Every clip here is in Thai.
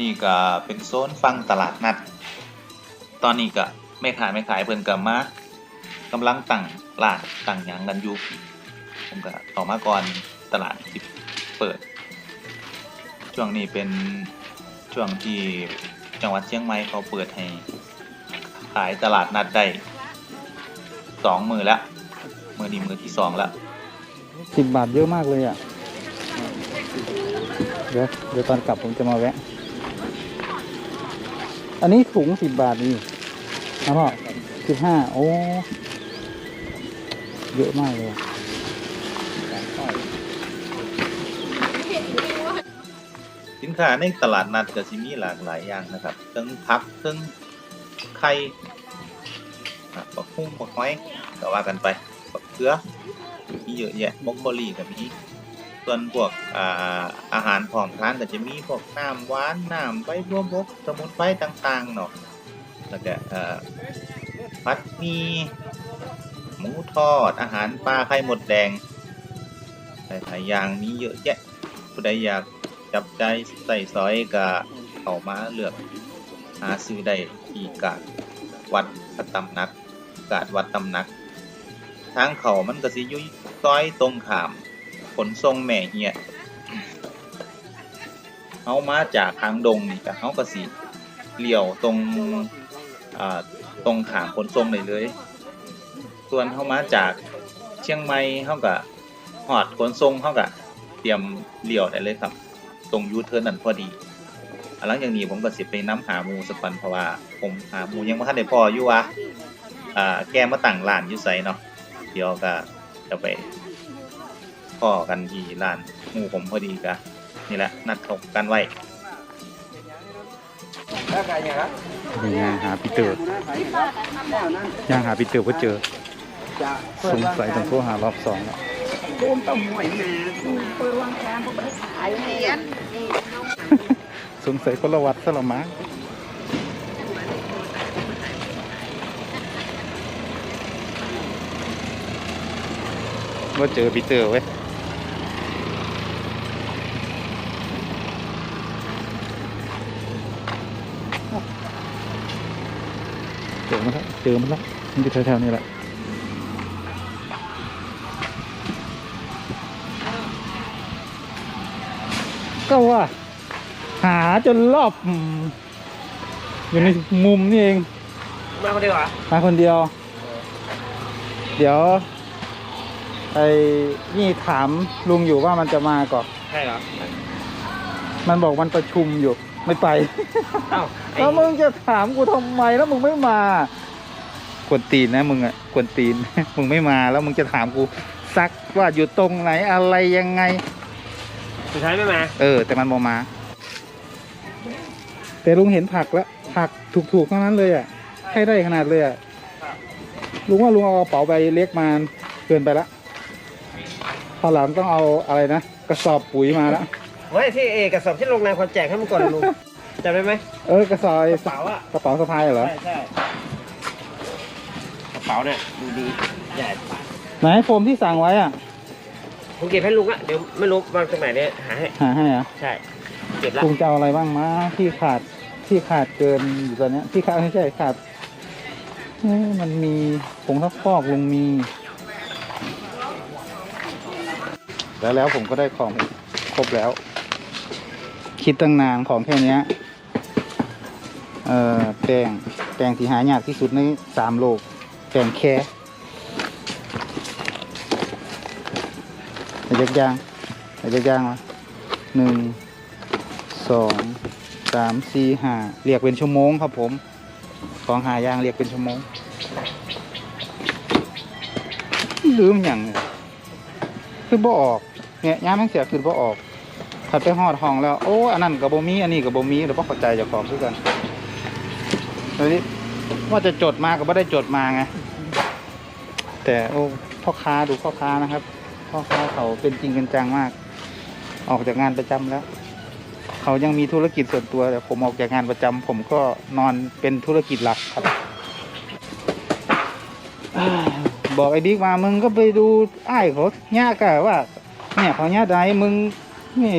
นี้ก็เป็นโซนฟังตลาดนัด ตอนนี้ก็ไม่ขายไม่ขายเพิ่นก็มากำลังตั้งร้านตั้งหยังกันอยู่ผมก็ต่อมาก่อนตลาดที่เปิด ช่วงนี้เป็นช่วงที่จังหวัดเชียงใหม่เขาเปิดให้ขายตลาดนัดได้สองมือแล้วมือนี้มือที่สองแล้วสิบบาทเยอะมากเลยอะ เดี๋ยวเดี๋ยวตอนกลับผมจะมาแวะ อันนี้ถุงสิบบาทนี่นะพ่อสิบห้าโอ้ เยอะมากเลยสินค้าในตลาดนัดก็สิมีหลากหลายอย่างนะครับทั้งผักทั้งไข่อะบักหุ้งบักไม้ก็ว่ากันไปบักเกลือมีเยอะแยะบล็อกโคลี่ก็มี ส่วนพวกอ่าอาหารพร้อมทานก็จะมีพวกน้ำหวานน้ำใบบัวบกสมุนไพรต่างๆเนาะแล้วก็เอ่อผัดมีหมูทอดอาหารปลาไข่หมดแดงหลายๆอย่างมีเยอะแยะผู้ใดอยากจับใจใส่ซอยก็เข้ามาเลือกหาซื้อได้ที่กาดวัดพระตำหนักกาดวัดตำหนัก ทางเขามันก็สิยู่ซอยตรงขาม ขนส่งแม่เฮียเฮามาจากทางดงนี่ก็เฮาก็สิเลี้ยวตรงอ่าตรงขามขนส่งได้เลย ส่วนเฮามาจากเชียงใหม่เฮาก็ฮอดขนส่งเฮาก็เตรียมเลี้ยวได้เลยครับ ตรงยูเทิร์นนั่นพอดีอะหลังจากนี้ผมก็สิไปน้ำหาหมูสักวันเพราะว่าผมหาหมูยังไม่ทันได้พออยู่วะอ่าแกมาตั้งร้านอยู่ไสเนาะเดี๋ยวก็จะไป พ่อกันที่ร้านหมูผมพอดีกะนี่แหละนัดถกกันไว้นี่ย่างหาปีเตอร์ย่างหาปีเตอร์เพื่อเจอ สงสัยต้องโทรหารอบสองแล้วสงสัยคนละวัดซะละมั้งว่าเจอปีเตอร์เว้ย เจอมันแล้ว เจอมันแล้วมันอยู่แถวๆนี้แหละก็ว่า หาจนรอบอืมอยู่ในมุมนี่เอง มาคนเดียวเหรอมาคนเดียว เดี๋ยวไอ้นี่ถามลุงอยู่ว่ามันจะมาก่อน ใช่เหรอ มันบอกมันประชุมอยู่ไม่ไป เอ้าไอ้แล้วมึงจะถามกูทำไมแล้วมึงไม่มา กวนตีนนะมึงอะกวนตีน มึงไม่มาแล้วมึงจะถามกูซักว่าอยู่ตรงไหนอะไรยังไง สุดท้ายไม่มา เออ แต่มันบอมา แต่ลุงเห็นผักแล้วผักถูกๆทั้งนั้นเลยอะให้ได้ขนาดเลยอะลุงว่าลุงเอากระเป๋าใบเล็กมาเกินไปละพอหลังต้องเอาอะไรนะกระสอบปุ๋ยมาละเฮ้ยที่เอกระสอบที่โรงงานคนแจกให้มันก่อนลุงจำได้ไหมเออกระสอบกระเป๋าอะกระเป๋าสะพายเหรอใช่ใช่กระ เป๋าเนี่ยดูดีใหญ่ไหนโฟมที่สั่งไว้อะผมเก็บให้ลุงอะเดี๋ยวไม่รู้วางตรงไหนเนี่ยหาให้หาให้เหรอะใช่ เก็บละลุงจะเอาอะไรบ้างมาที่ขาดที่ขาดเกินอยู่ตอนเนี้ยที่ขาดไม่ใช่ขาดเอ้ยมันมีผงทับฟอกลุงมี แล้วแล้วผมก็ได้ของครบแล้ว คิดตั้งนานของแค่เนี้ยเอ่อแป้งแป้งที่หายากที่สุดในสามโลก แป้งแค่ไอ้ยักยางไอ้ยักยางวะหนึ่งสองสามสี่ห้าเรียกเป็นชั่วโมงครับผมของหายางเรียกเป็นชั่วโมง ลืมอย่างคือบ่ออกเนี่ยย้ำแม่งเสียคือบ่ออกถัดไปหอดห้องแล้ว โอ้อันนั้นกับบมีอันนี้กับบมีหรือบ่เข้าใจจากของคือกันเดี๋ยวนี้ว่าจะจดมากับบ่ได้จดมาไง แต่โอ้พ่อค้าดูพ่อค้านะครับ พ่อค้าเขาเป็นจริงเป็นจังมาก ออกจากงานประจำแล้ว เขายังมีธุรกิจส่วนตัวแต่ผมออกจากงานประจำผมก็นอนเป็นธุรกิจหลักครับ บอกไอ้บิ๊กมามึงก็ไปดูไอ้เขาเนี่ยกะว่าเนี่ยเขาเนี่ยใดมึงนี่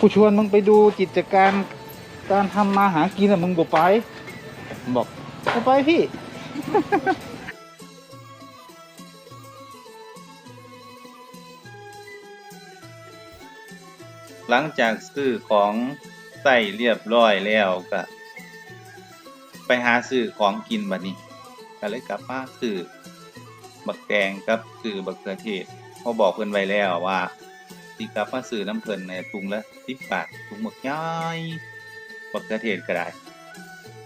กูชวนมึงไปดูกิจการการทำมาหากินอะมึงบอกไป บอกกูไปพี่ หลังจากซื้อของใส่เรียบร้อยแล้วก็ ไปหาซื้อของกินบัดนี้ก็เลยกลับมาซื้อบักแตงกับซื้อบักเขือเทศเขาบอกเพิ่นไว้แล้วว่าสิกลับมาซื้อน้ำเพิ่นในถุงละ10บบาทถุงบักใหญ่บักเขือเทศก็ได้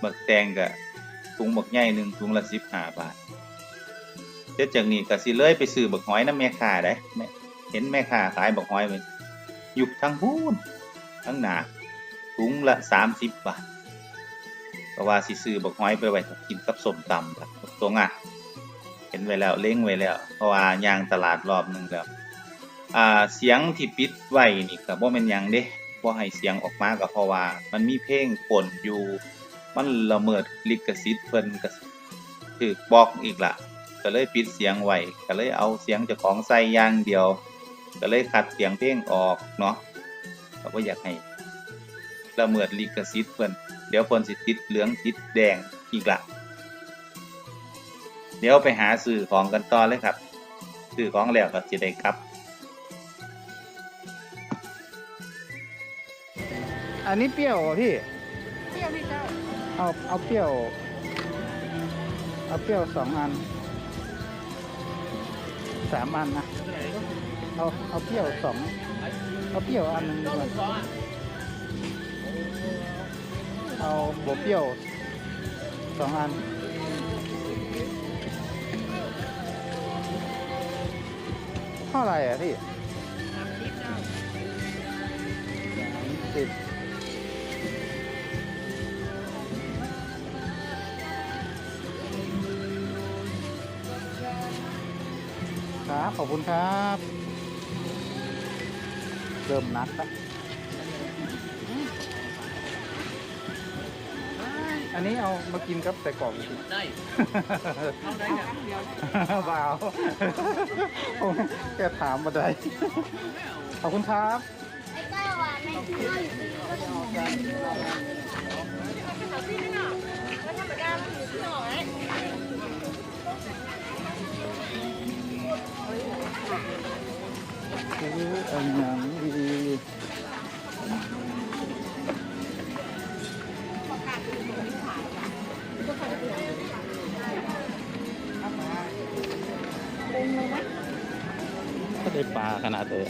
บักแตงก็ถุงบักใหญ่หนึ่งถุงละ15บห้าบาทเสร็จจากนี้ก็สิเลยไปซื้อบักหอยน้ำแม่ค้าได้เห็นแม่ค้าขายบักหอยไว้อ ยู่ทั้งพูนทั้งหนาถุงละสามสิบบาทก็ว่าสิซื้อบักหอยไปไว้กินกับส้มตำครับตรงอะเห็นไว้แล้วเล้งไว้แล้ว เพราะว่ายางตลาดรอบหนึงแล้วอ่าเสียงที่ปิดไว้นี่ก็บ่แม่นหยังเด้บ่ให้เสียงออกมาก็เพราะว่า มันมีเพลงปนอยู่ มันละเมิดลิขสิทธิ์เพิ่นก็ถูกบล็อกอีกล่ะก็เลยปิดเสียงไว้ก็เลยเอาเสียงเจ้าของใส่อย่างเดียว ก็เลยคัดเสียงเพลงออกเนาะเราก็อยากให้ละเมิดลิขสิทธิ์เพิ่นเดี๋ยวเพิ่นสิติดเหลืองติดแดงอีกละเดี๋ยวไปหาซื้อของกันต่อเลยครับซื้อของแล้วก็สิได้ครับ อันนี้เปรี้ยวเหรอพี่เที่ยวพี่เจ้าเอาเอาเปรี้ยวเอาเปรี้ยวสองอันสามอันนะ เเอาเอาเปรี้ยวสองเอาเปรี้ยวอันหนึงดีกว่าเอาบวเปรี้ยวสองอันเท่าไหร่อะพี่สิบครับขอบคุณครับ เริ่มนัดแล้วอันนี้เอามากินกับใส่กล่องสิได้เอาได้เนี่ยเปล่าโอ้ยแกถามมาได้ขอบคุณครับไอ้เจ้าอะในที่เราอยู่ดีก็จะมองกันด้วยเขาที่นี่เนาะแล้วธรรมดามันอยู่ที่หน่อยซื้ออันหยั ปลาขนาดเลย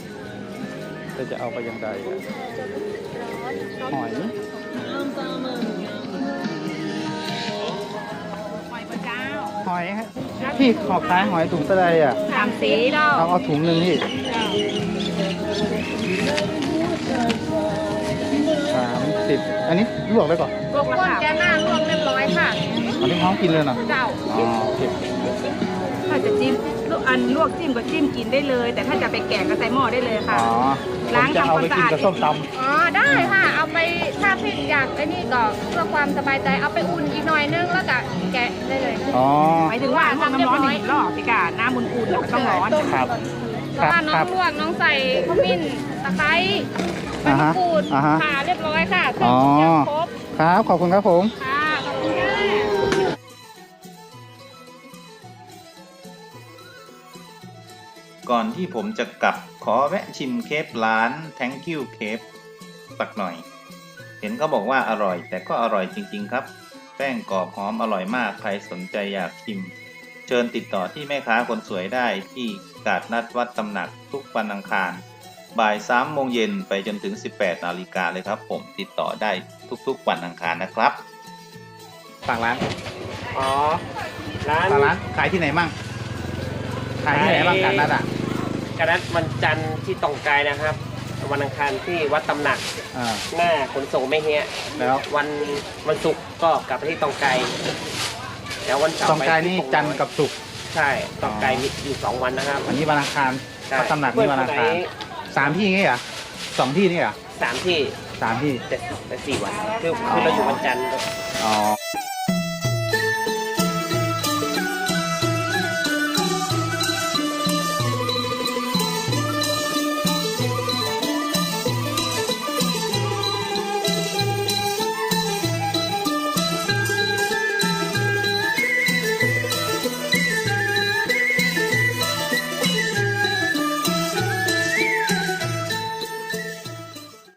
แต่จะเอาไปยังไงอะหอยหอยพระเจ้าหอยฮะพี่ขอขายหอยถุงเท่าไหรอะสามสีเจ้าเอาเอาถุงหนึ่งพี่สามสิบอันนี้ลวกไว้ก่อนลวกแล้วค่ะแกหน้าลวกเรียบร้อยค่ะอันนี้ห้องกินเลยเนาะเจ้าอ๋อโอเค ถ้าจะจิ้มลวกอันลวกจิ้มก็จิ้มกินได้เลย แต่ถ้าจะไปแกงก็ใส่หม้อได้เลยอ๋ค่ะอผมล้างจะทำเอาความไปกินสะอาด กับส้มตอ๋อได้ค่ะ เอาไปถ้าพี่อยากไอ้นี่ก็เพื่อความสบายใจเอาไปอุ่นอีกหน่อยนึงแล้วก็แกะได้เลยำอ๋อ หมายถึงว่าห้องน้ำร้อนอีกรอบพี่กาน้ำอุ่นๆแล้วก็ต้องร้อนครับเพราะว่าน้คอรังบ ลวกน้องใส่ขมิ้นตะไคร้ใบอ่ามะฮะกรูดอ่าฮะค่ะเรียบร้อยค่ะเครื่อ๋องอทุกอย่างครบครับ ขอบคุณครับผม ค่ะ ก่อนที่ผมจะกลับขอแวะชิมเคปร้าน Thank you เคปสักหน่อย เห็นเขาบอกว่าอร่อย แต่ก็อร่อยจริง ๆ ครับ แป้งกรอบหอมอร่อยมาก ใครสนใจอยากชิม เชิญติดต่อที่แม่ค้าคนสวยได้ที่กาดนัดวัดตำหนักทุกวันอังคาร บ่ายสามโมงเย็นไปจนถึง 18นาฬิกาเลยครับ ผมติดต่อได้ทุกๆวันอังคารนะครับฝากร้านอ๋อร้านฝากร้านขายที่ไหนมั่งขายที่ไหนบ้างกันนัดอะ กระนัดวันจันทร์ที่ตองไกลนะครับ วันอังคารที่วัดตำหนักอ่า หน้าขนส่งไม่เฮียแล้ว วันวันศุกร์ก็กลับไปที่ตองไกลแล้ววันเสาร์ตองกายไปนี่ที่จันทร์กับศุกร์ใช่ตองไกลมีอยู่สองวันนะครับอันนี้วันอังคารใช่วัดตำหนักนี่วันอังคารเพื่อนคนไหสามที่งี้เหรอสองที่นี่เหรอสามที่สามที่ แต่แต่สี่วันคือคือเราอยู่วันจันทร์ อ๋อ